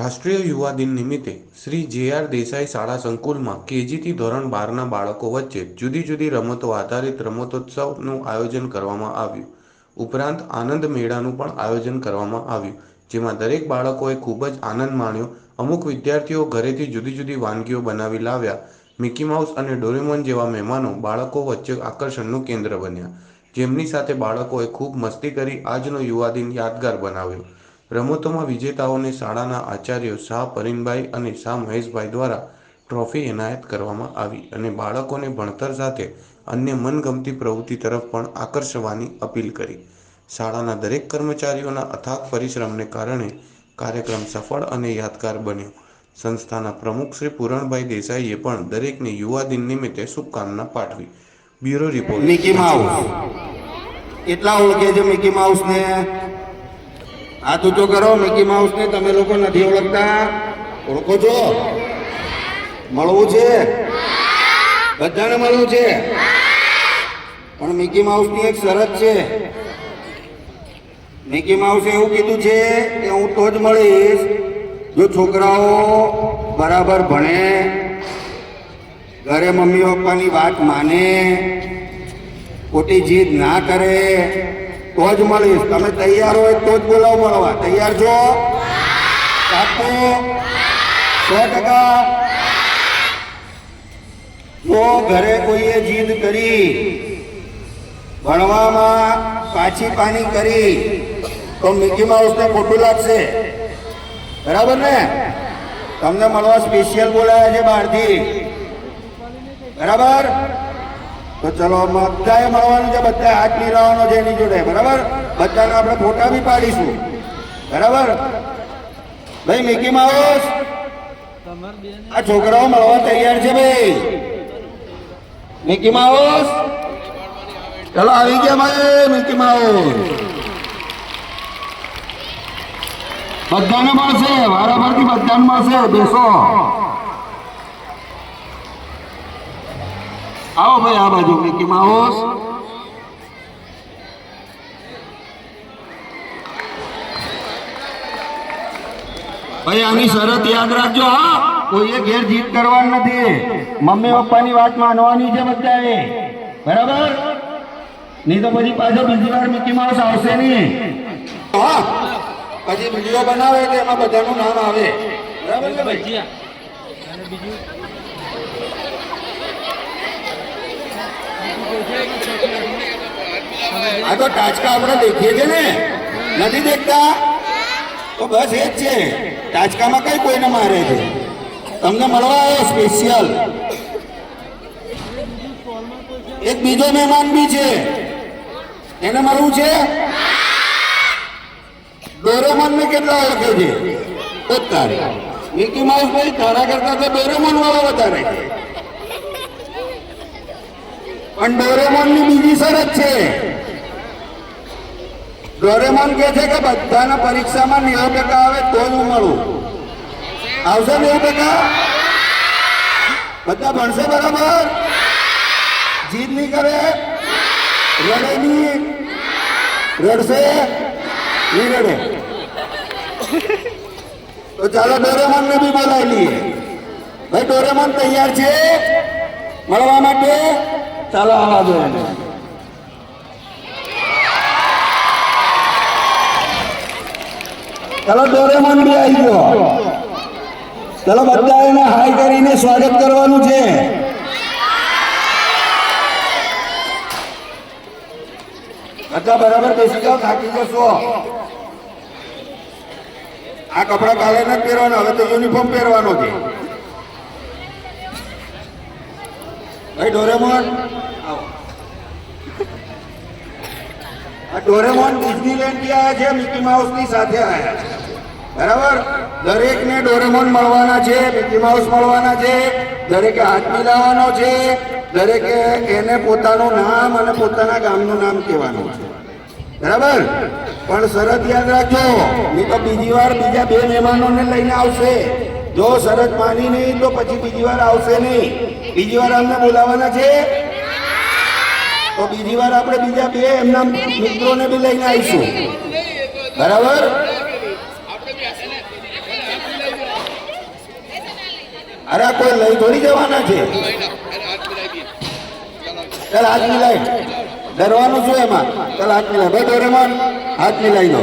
રાષ્ટ્રીય યુવા દિન નિમિત્તે શ્રી જે આર દેસાઈ શાળા સંકુલમાં કેજીથી ધોરણ બારના બાળકો વચ્ચે જુદી જુદી રમતો આધારિત રમતોત્સવનું આયોજન કરવામાં આવ્યું. ઉપરાંત આનંદ મેળાનું પણ આયોજન કરવામાં આવ્યું, જેમાં દરેક બાળકોએ ખૂબ જ આનંદ માણ્યો. અમુક વિદ્યાર્થીઓ ઘરેથી જુદી જુદી વાનગીઓ બનાવી લાવ્યા. મિકી માઉસ અને ડોરેમોન જેવા મહેમાનો બાળકો વચ્ચે આકર્ષણનું કેન્દ્ર બન્યા. જેમની સાથે બાળકોએ ખૂબ મસ્તી કરી આજનો યુવા દિન યાદગાર બનાવ્યો. રમતોમાં વિજેતાઓને શાળાના આચાર્યો શાહ પરિનભાઈ અને શાહ મહેશભાઈ દ્વારા ટ્રોફી એનાયત કરવામાં આવી અને બાળકોને ભણતર સાથે અન્ય મનગમતી પ્રવૃત્તિ તરફ પણ આકર્ષવાની અપીલ કરી. શાળાના દરેક કર્મચારીઓના અથાગ પરિશ્રમને કારણે કાર્યક્રમ સફળ અને યાદગાર બન્યો. સંસ્થાના પ્રમુખ શ્રી પૂરણભાઈ દેસાઈએ પણ દરેકને યુવા દિન નિમિત્તે શુભકામના પાઠવી. Bureau report. મિકી માઉસ એટલા ઓળખે છે મિકી માઉસ ને. હાથ ઊંચો કરો મિકી માઉસ ને તમે લોકો નથી ઓળખતા. ઓળખો છો? મળવું છે? બધાને મળવું છે? પણ મિકી માઉસની એક શરત છે. મિકી માઉસે એવું કીધું છે કે હું તો જ મળીશ, જો છોકરાઓ બરાબર ભણે, ઘરે મમ્મી પપ્પાની વાત માને, ખોટી જીદ ના કરે તો જ મળીશ. તમે તૈયાર હોય તો જ બોલાવો મળવા. તૈયાર છો? પાક્કું સો ટકા. જો ઘરે કોઈએ જીદ કરી, ભણવામાં પાછી પાની કરી, તો મિકી માઉસને ખોટું લાગશે. બરાબર ને? તમને મળવા સ્પેશિયલ બોલાયા છે બહારથી. બરાબર? તો ચલો બધાએ મળવાનું છે બધા હાથ મિલાવવાનો છે એની જોડે, બરાબર? બધાને આપણે ફોટા બી પાડીશું. બરાબર? ભાઈ મિકી માઉસ આ છોકરાઓ મળવા તૈયાર છે ભાઈ. મિકી માઉસ ચલો, આવી ગયા ભાઈ મિકી માઉસ બધાને મળશે વારાફરતી બધાને મળશે, બેસો. આવો ભાઈ આ બાજુ મિકી માઉસ ભાઈ, આની શરત યાદ રાખજો, હા. કોઈએ ઘેર જીત કરવાની નથી. મમ્મી પપ્પાની વાત માનવાની છે બધાએ. બરાબર? નહીં તો પછી પાછો બીજી વાર મિકી માઉસ આવશે નહીં. હા. પછી વીડિયો બનાવે તો એમાં બધાનું નામ આવે. બરાબર છે ભાઈ આ તો ટાચકા આપણે દેખીએ છે ને. નથી દેખતા? તો બસ એ જ છે. ટાચકામાં કઈ કોઈને મારે છે? તમને મળવા આવ્યો સ્પેશિયલ એક બીજો મહેમાન બી છે. એને મળવું છે? ડોરેમોન ને કેટલા ઓળખે છે? પોતારે મિકી માઉસ ભાઈ તારા કરતા તો ડોરેમોન વાળો વધારે છે. પણ ડોરેમોનની બીજી શરત છે. ડોરેમોન કહે છે કે બધાના પરીક્ષામાં નેવું ટકા આવે તો જ હું મળું. આવશે નેવું ટકા? બધા ભણશે બરાબર? જીદ નહીં કરે? રડે નહીં? રડશે? નહીં રડે. તો ચાલો ડોરેમોન ને બી બોલાવી લઈએ. ભાઈ, ડોરેમોન તૈયાર છે? મળવા માટે? ચાલો આવા દો. ચાલો ડોરેમોન બી આવી ગયો. ચાલો બધા એને હાઈ કરીને સ્વાગત કરવાનું છે. બધા બરાબર બેસી જાઓ, થાકી જશો. આ કપડા કાલે નથી પહેરવાના, હવે તો યુનિફોર્મ પહેરવાનો છે. ભાઈ ડોરેમોન આવો. આ ડોરેમોન ડિઝનીલેન્ડથી આવ્યા છે મિકી માઉસની સાથે આવ્યા બરાબર? દરેકને ડોરેમોન મળવાના છે મિકી માઉસ મળવાના છે, દરેકે હાથ મિલાવવાનો છે, દરેકે એને પોતાનું નામ અને પોતાના ગામનું નામ કહેવાનું છે. બરાબર? પણ શરત યાદ રાખજો નહીં તો બીજી વાર બીજા બે મહેમાનોને લઈને આવશે. જો શરત માની નહીં તો પછી બીજી વાર આવશે નહીં. બીજી વાર અમને બોલાવવાના છે? તો બીજી વાર આપણે બીજા બે એમના મિત્રોને બી લઈને આવીશું. બરાબર? અરે કોઈ લઈ થોડી જવાના છે? ચાલ, હાથ મિલાય. ડરવાનું શું એમાં? ચાલ, હાથ મિલાય. ભાઈ, ડોરેમાન, હાથ મિલાઈ લો.